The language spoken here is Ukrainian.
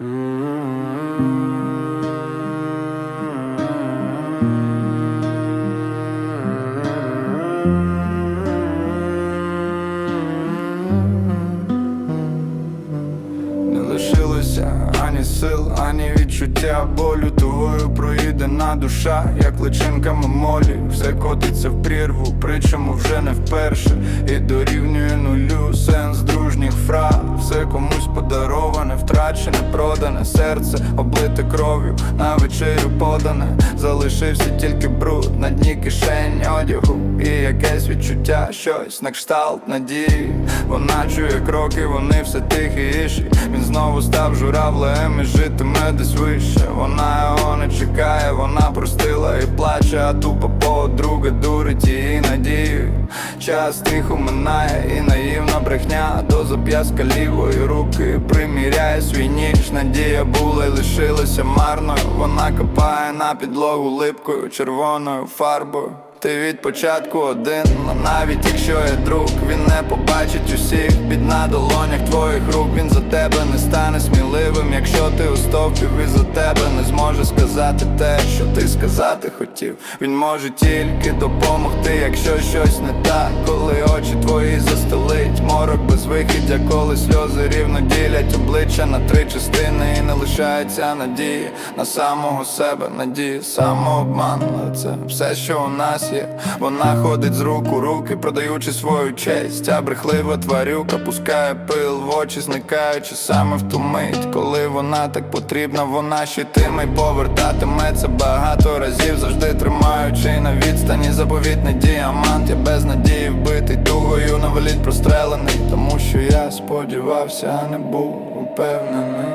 Ані сил, ані відчуття болю. Тугою проїдена душа, як личинками молі Все котиться в прірву, причому вже не вперше. І дорівнює нулю сенс дружніх фраз подароване, втрачене, продане серце, облите кров'ю, на вечерю подане. Залишився тільки бруд на дні кишень одягу. І якесь відчуття, щось на кшталт надії. Вона чує кроки, вони все тихіші Він знову став журавлем і житиме десь вище. Вона його не чекає, вона простила і плаче, а тупо подруга дурить її надію. Час тихо минає і наївна брехня. До зап'яска лівої руки приміряє свій ніж. Надія була й лишилася марною. Вона копає на підлогу липкою червоною фарбою ти від початку один, а навіть якщо є друг, він не побачить усіх бід на долонях твоїх рук. Він за тебе не стане сміливим, якщо ти у стовпі і за тебе не зможе сказати те, що ти сказати хотів. Він може тільки допомогти, якщо щось не так, коли очі твої застелить, морок без вихідя, коли сльози рівно ділять обличчя на три частини, і не лишається надії на самого себе, надії, самообман. Це все, що у нас є. Вона ходить з рук у руки, продаючи свою честь. А брехлива тварюка пускає пил в очі, зникаючи саме в ту мить, коли вона так потрібна, вона щитиме й повертатиме це багато разів, завжди тримаючи на відстані заповітний діамант. Я без надії вбитий тугою на прострелений, тому що я сподівався, не був упевнений.